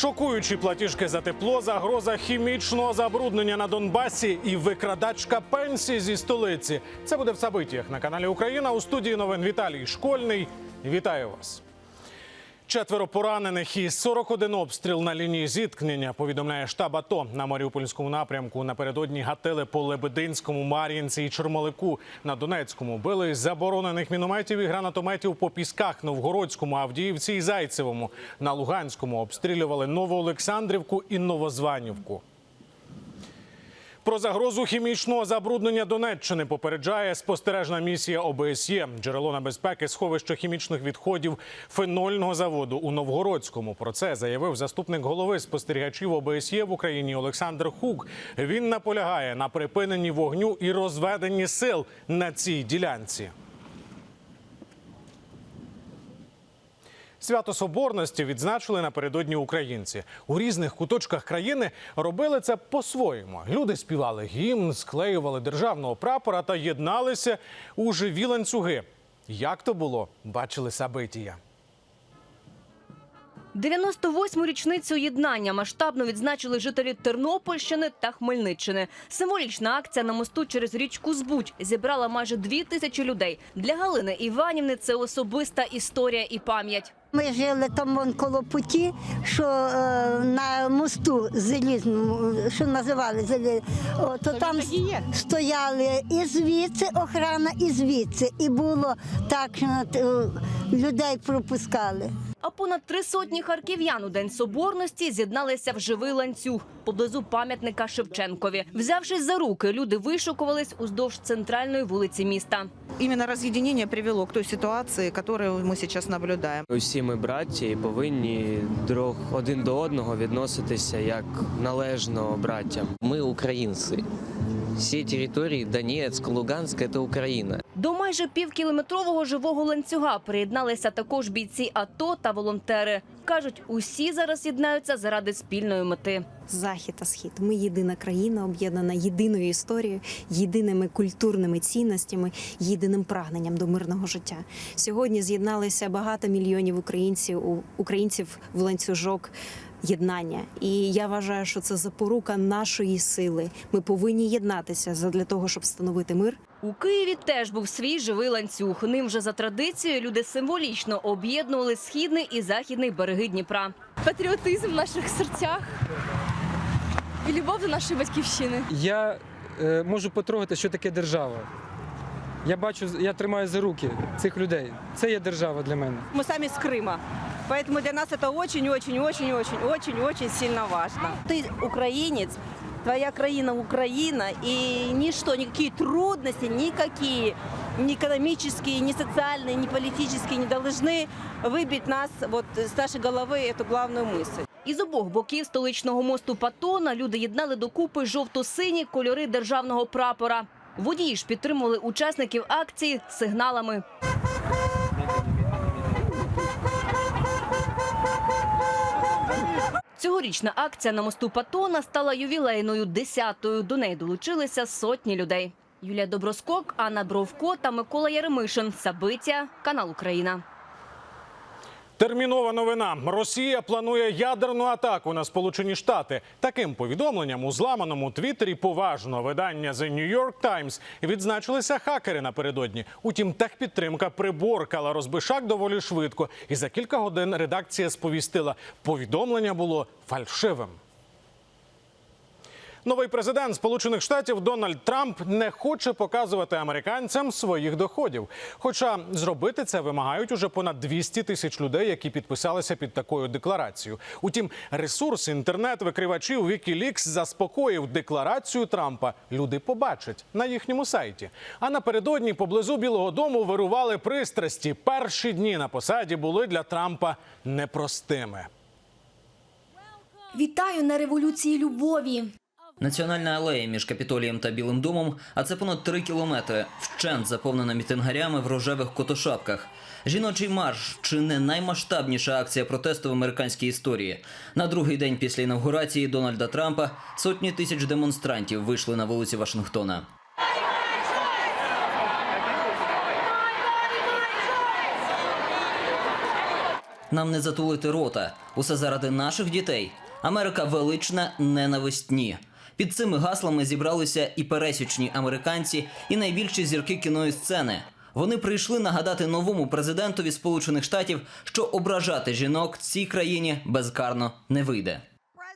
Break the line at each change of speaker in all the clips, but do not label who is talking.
Шокуючі платіжки за тепло, загроза хімічного забруднення на Донбасі і викрадачка пенсії зі столиці. Це буде в Сабитіях на каналі Україна. У студії новин Віталій Школьний. Вітаю вас. Четверо поранених і 41 обстріл на лінії зіткнення. Повідомляє штаб АТО на Маріупольському напрямку. Напередодні гатили по Лебединському, Мар'їнці і Чормолику. На Донецькому били заборонених мінометів і гранатометів по пісках Новгородському, Авдіївці і Зайцевому. На Луганському обстрілювали Новоолександрівку і Новозванівку. Про загрозу хімічного забруднення Донеччини попереджає спостережна місія ОБСЄ. Джерело небезпеки сховище хімічних відходів фенольного заводу у Новгородському. Про це заявив заступник голови спостерігачів ОБСЄ в Україні Олександр Хук. Він наполягає на припиненні вогню і розведенні сил на цій ділянці. Свято Соборності відзначили напередодні українці. У різних куточках країни робили це по-своєму. Люди співали гімн, склеювали державного прапора та єдналися у живі ланцюги. Як то було, бачили Сабитія.
98-му річницю єднання масштабно відзначили жителі Тернопільщини та Хмельниччини. Символічна акція на мосту через річку Збудь зібрала майже дві тисячі людей. Для Галини Іванівни це особиста історія і пам'ять.
Ми жили там вон коло путі, що е, на мосту залізному, що називали залі, о, то там стояли і звідси охрана, і звідси. І було так, що е, людей пропускали.
А понад три сотні харків'ян у День Соборності з'єдналися в живий ланцюг поблизу пам'ятника Шевченкові. Взявшись за руки, люди вишукувались уздовж центральної вулиці міста.
Именно разъединение привело к той ситуации, которую мы сейчас наблюдаем.
Усі ми браті і повинні друг один до одного відноситися як належно браттям.
Мы украинцы. Все территории Донецк, Луганск – это Украина.
До майже півкілометрового живого ланцюга приєдналися також бійці АТО та волонтери. Кажуть, усі зараз єднаються заради спільної мети.
Захід та схід. Ми єдина країна, об'єднана єдиною історією, єдиними культурними цінностями, єдиним прагненням до мирного життя. Сьогодні з'єдналися багато мільйонів українців українців в ланцюжок. Єднання, і я вважаю, що це запорука нашої сили. Ми повинні єднатися задля того, щоб встановити мир
У Києві теж був свій живий ланцюг. Ним вже за традицією люди символічно об'єднували східний і західний береги Дніпра.
патріотизм в наших серцях і любов до нашої батьківщини.
Я е, можу потрогати, що таке держава. Я бачу, я тримаю за руки цих людей. Це є держава для мене.
Мы сами с Крыма, поэтому для нас это очень-очень-очень-очень-очень-очень сильно важно.
Ты украинец, твоя краина Украина, и ничто, никакие трудности, никакие, ни экономические, ни социальные, ни политические не должны выбить нас вот с нашей головы эту главную мысль.
Із обох боків столичного мосту Патона люди єднали докупи жовто-сині кольори державного прапора. Водії ж підтримували учасників акції сигналами. Цьогорічна акція на мосту Патона стала ювілейною десятою. До неї долучилися сотні людей. Юлія Доброскок, Анна Бровко та Микола Яремишин. Сабиття, канал Україна.
Термінова новина. Росія планує ядерну атаку на Сполучені Штати. Таким повідомленням у зламаному твіттері поважного видання The New York Times відзначилися хакери напередодні. Утім, техпідтримка приборкала розбишак доволі швидко. І за кілька годин редакція сповістила, повідомлення було фальшивим. Новий президент Сполучених Штатів Дональд Трамп не хоче показувати американцям своїх доходів. Хоча зробити це вимагають уже понад 200 тисяч людей, які підписалися під такою декларацією. Утім, ресурс інтернет-викривачів Wikileaks заспокоїв декларацію Трампа. Люди побачать на їхньому сайті. А напередодні поблизу Білого Дому вирували пристрасті. Перші дні на посаді були для Трампа непростими.
Вітаю на революції любові.
Національна алея між Капітолієм та Білим домом, а це понад три кілометри, вщент заповнена мітингарями в рожевих котошапках. Жіночий марш чи не наймасштабніша акція протесту в американській історії. На другий день після інавгурації Дональда Трампа сотні тисяч демонстрантів вийшли на вулиці Вашингтона. Нам не затулити рота. Усе заради наших дітей. Америка велична, ненависть ні. Під цими гаслами зібралися і пересічні американці, і найбільші зірки кіної сцени. Вони прийшли нагадати новому президентові Сполучених Штатів, що ображати жінок цій країні безкарно не вийде.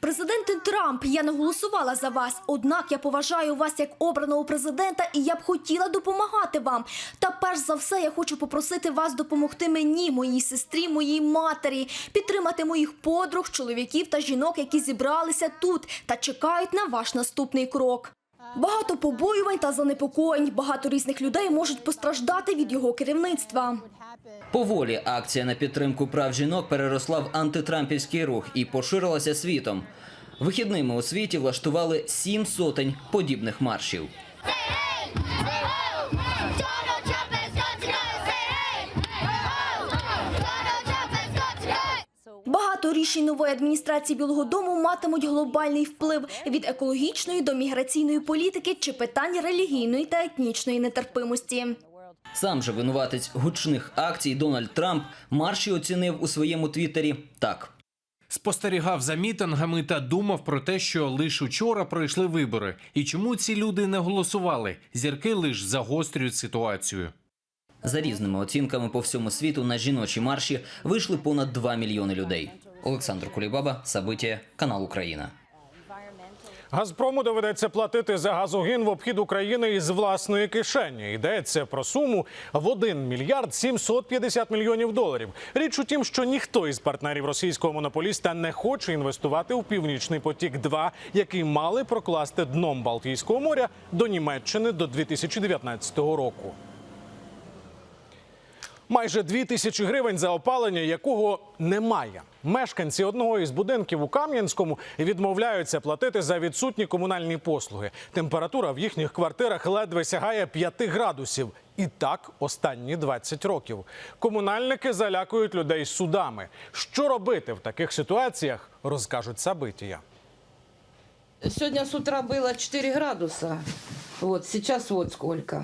Президенте Трамп, я не голосувала за вас. Однак я поважаю вас як обраного президента, і я б хотіла допомагати вам. Та перш за все, я хочу попросити вас допомогти мені, моїй сестрі, моїй матері, підтримати моїх подруг, чоловіків та жінок, які зібралися тут та чекають на ваш наступний крок. Багато побоювань та занепокоєнь. Багато різних людей можуть постраждати від його керівництва.
Поволі акція на підтримку прав жінок переросла в антитрампівський рух і поширилася світом. Вихідними у світі влаштували сім сотень подібних маршів.
Багато рішень нової адміністрації Білого Дому матимуть глобальний вплив від екологічної до міграційної політики чи питань релігійної та етнічної нетерпимості.
Сам же винуватець гучних акцій Дональд Трамп марші оцінив у своєму твіттері так.
Спостерігав за мітингами та думав про те, що лише учора пройшли вибори, і чому ці люди не голосували. Зірки лише загострюють ситуацію.
За різними оцінками по всьому світу на жіночі марші вийшли понад 2 мільйони людей. Олександр Кулібаба, Сабиття, канал Україна.
Газпрому доведеться платити за газогін в обхід України із власної кишені. Йдеться про суму в 1 мільярд 750 мільйонів доларів. Річ у тім, що ніхто із партнерів російського монополіста не хоче інвестувати у північний потік 2 який мали прокласти дном Балтійського моря до Німеччини до 2019 року. Майже дві тисячі гривень за опалення, якого немає. Мешканці одного із будинків у Кам'янському відмовляються платити за відсутні комунальні послуги. Температура в їхніх квартирах ледве сягає 5 градусів. І так останні 20 років. Комунальники залякують людей судами. Що робити в таких ситуаціях, розкажуть Сабитія.
Сегодня с утра было 4 градуса. Вот сейчас вот сколько.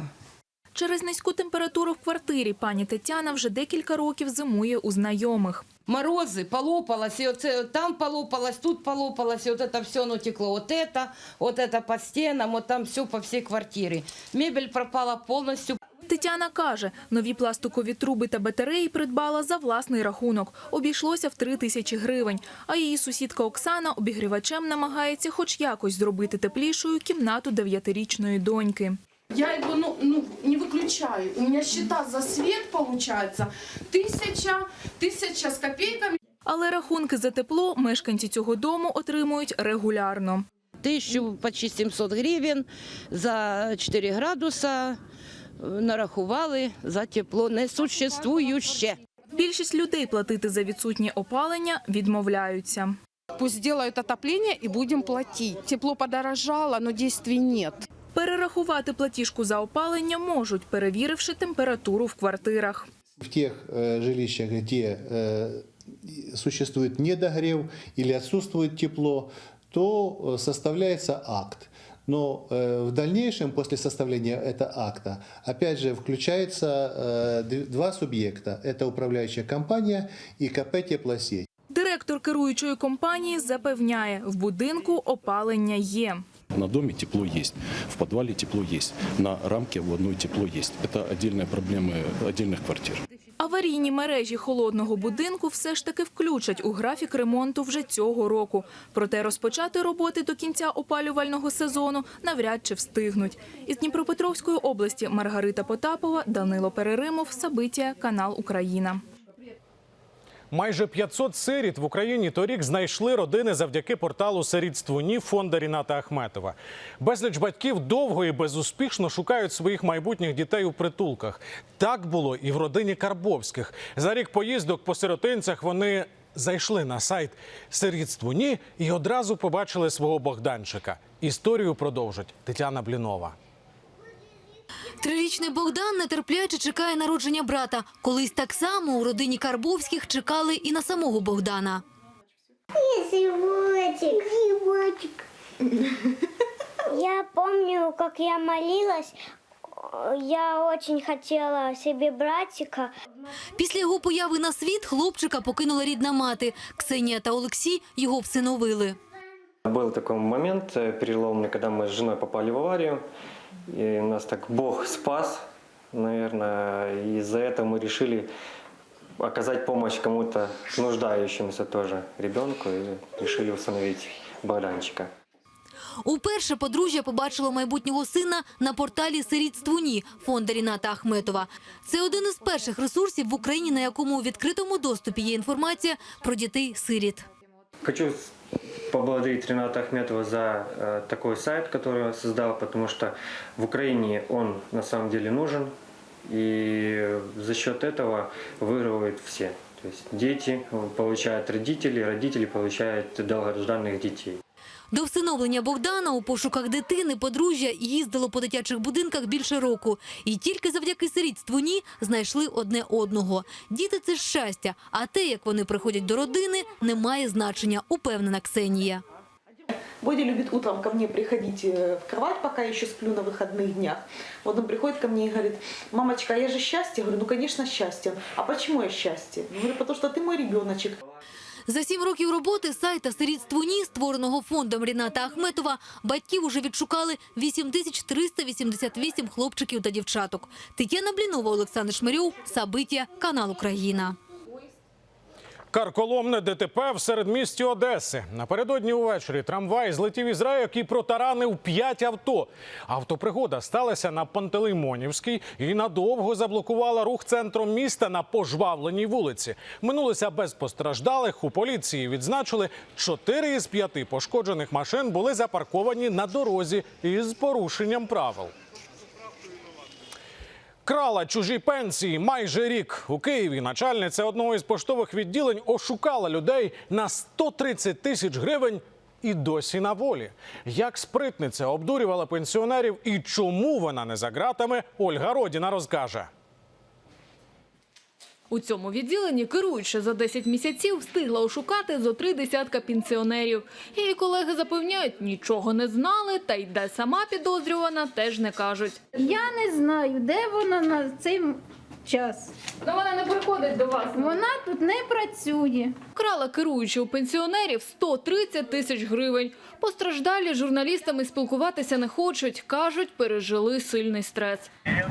Через низьку температуру в квартирі пані Тетяна вже декілька років зимує у знайомих.
Морозы, полопалось, и вот це- там полопалось, тут полопалось, и вот это все оно текло. Вот это, вот это по стенам, вот там все по всей квартире. Мебель пропала полностью.
Тетяна каже, нові пластикові труби та батареї придбала за власний рахунок. Обійшлося в три тисячі гривень. А її сусідка Оксана обігрівачем намагається хоч якось зробити теплішою кімнату дев'ятирічної доньки.
Я его ну, ну, не выключаю. У меня счета за свет получается тысяча, тысяча с копейками.
Але рахунки за тепло мешканці цього дому отримують регулярно.
Тысячу, почти 700 гривен за 4 градуса э, нарахували за тепло несуществующе.
Більшість людей платити за відсутнє опалення відмовляються.
Пусть сделают отопление и будем платить. Тепло подорожало, но действий нет.
Перерахувати платіжку за опалення можуть, перевіривши температуру в квартирах.
В тех э, жилищах, где э, существует недогрев или отсутствует тепло, то э, составляется акт. Но э, в дальнейшем, после составления этого акта, опять же, включается э, д- два субъекта. Это управляющая компания и КП «Теплосеть».
Директор керуючої компанії запевняє, в будинку опалення є.
На доме тепло есть, в подвале тепло есть, на рамке в одной тепло есть. Это отдельные проблемы отдельных квартир.
Аварійні мережі холодного будинку все ж таки включать у графік ремонту вже цього року. Проте розпочати роботи до кінця опалювального сезону навряд чи встигнуть. Із Дніпропетровської області Маргарита Потапова, Данило Переримов, Сабиття, канал Україна.
Майже 500 сиріт в Україні торік знайшли родини завдяки порталу «Сирітство ні» фонда Ріната Ахметова. Безліч батьків довго і безуспішно шукають своїх майбутніх дітей у притулках. Так було і в родині Карбовських. За рік поїздок по сиротинцях вони зайшли на сайт «Сирітство ні» і одразу побачили свого Богданчика. Історію продовжить Тетяна Блінова.
Трирічний Богдан нетерпляче чекає народження брата. Колись так само у родині Карбовських чекали і на самого Богдана.
Животик, животик. Я помню, как я молилась, я очень хотела себе братика.
Після його появи на світ хлопчика покинула рідна мати. Ксенія та Олексій його всиновили.
Был такой момент э, переломный, когда мы с женой попали в аварию. И нас так Бог спас, наверное. И из-за этого мы решили оказать помощь кому-то нуждающемуся тоже ребенку и решили усыновить Богданчика.
Уперше подружжя побачило майбутнього сина на порталі «Сирітствуні» фонду Ріната Ахметова. Це один із перших ресурсів в Україні, на якому у відкритому доступі є інформація про дітей-сиріт.
Хочу с- поблагодарить Рената Ахметова за э, такой сайт, который он создал, потому что в Украине он на самом деле нужен, и за счет этого выигрывают все. То есть дети получают родители, родители получают долгожданных детей.
До всиновлення Богдана у пошуках дитини подружжя їздило по дитячих будинках більше року. І тільки завдяки сирітствуні знайшли одне одного. Діти – це щастя, а те, як вони приходять до родини, не має значення, упевнена Ксенія.
Бодя любит утром ко мне приходить э, в кровать, пока я еще сплю на выходных днях. Вот он приходит ко мне и говорит, мамочка, а я же счастье? Я говорю, ну, конечно, счастье. А почему я счастье? Я говорю, потому что ты мой ребеночек.
За сім років роботи сайта «Сирітствуні», створеного фондом Ріната Ахметова, батьків уже відшукали 8388 хлопчиків та дівчаток. Тетяна Блінова, Олександр Шмирьов, Сабиття, канал Україна.
Карколомне ДТП в середмісті Одеси. Напередодні увечері трамвай злетів із рейок і протаранив п'ять авто. Автопригода сталася на Пантелеймонівській і надовго заблокувала рух центром міста на пожвавленій вулиці. Минулося без постраждалих. У поліції відзначили, чотири із п'яти пошкоджених машин були запарковані на дорозі із порушенням правил. Крала чужі пенсії майже рік у Києві. Начальниця одного із поштових відділень ошукала людей на 130 тисяч гривень і досі на волі. Як спритниця обдурювала пенсіонерів і чому вона не за ґратами, Ольга Родіна розкаже.
У цьому відділенні керуючи за 10 місяців встигла ошукати зо три десятка пенсіонерів. Її колеги запевняють, нічого не знали, та й де сама підозрювана теж не кажуть.
Я не знаю, де вона на цей час.
Ну вона не приходить до вас.
Вона тут не працює.
Крала керуючи у пенсіонерів 130 тисяч гривень. Постраждалі з журналістами спілкуватися не хочуть. Кажуть, пережили сильний стрес.
Я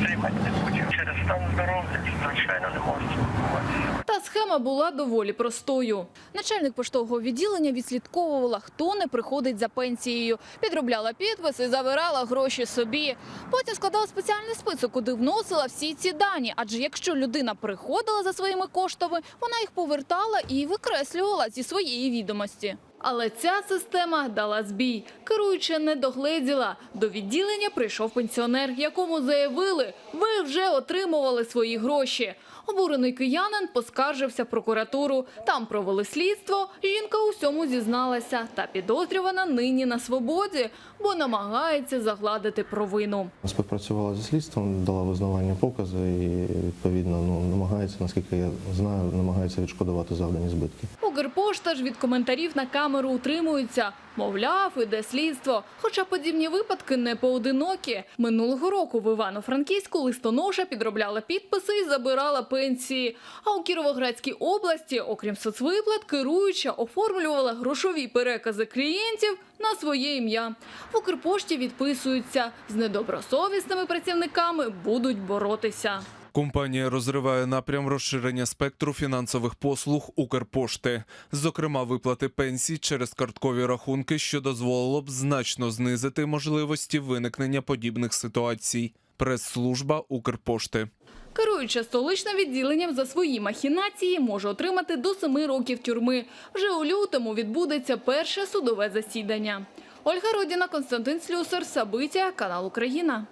не хочу. Через стан здоров'я, звичайно, не можу спілкуватися.
Та схема була доволі простою. Начальник поштового відділення відслідковувала, хто не приходить за пенсією, підробляла підпис і забирала гроші собі. Потім складала спеціальний список, куди вносила всі ці дані. Адже якщо людина приходила за своїми коштами, вона їх повертала і викреслювала зі своєї відомості. Але ця система дала збій. Керуюча не догледіла. До відділення прийшов пенсіонер, якому заявили, ви вже отримували свої гроші. Обурений киянин поскаржився прокуратуру. Там провели слідство. Жінка у всьому зізналася. Та підозрювана нині на свободі, бо намагається загладити провину.
Співпрацювала зі слідством, дала визнавання покази і відповідно ну, намагається, наскільки я знаю, намагається відшкодувати завдані збитки.
Укрпошта ж від коментарів на камеру утримується. Мовляв, іде слідство. Хоча подібні випадки не поодинокі. Минулого року в Івано-Франківську листоноша підробляла підписи і забирала пенсії. А у Кіровоградській області, окрім соцвиплат, керуюча оформлювала грошові перекази клієнтів на своє ім'я. В Укрпошті відписуються. З недобросовісними працівниками будуть боротися.
Компанія розриває напрям розширення спектру фінансових послуг Укрпошти, зокрема виплати пенсій через карткові рахунки, що дозволило б значно знизити можливості виникнення подібних ситуацій. Прес-служба Укрпошти.
Керуюча столичним відділенням за свої махінації може отримати до семи років тюрми. Вже у лютому відбудеться перше судове засідання. Ольга Родіна, Константин Слюсар, Сабиття, канал Україна.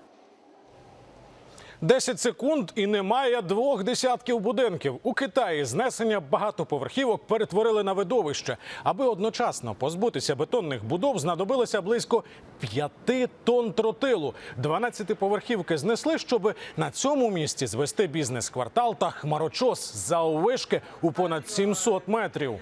10 секунд і немає двох десятків будинків. У Китаї знесення багатоповерхівок перетворили на видовище. Аби одночасно позбутися бетонних будов, знадобилося близько 5 тонн тротилу. 12-поверхівки знесли, щоб на цьому місці звести бізнес-квартал та хмарочос за увишки у понад 700 метрів.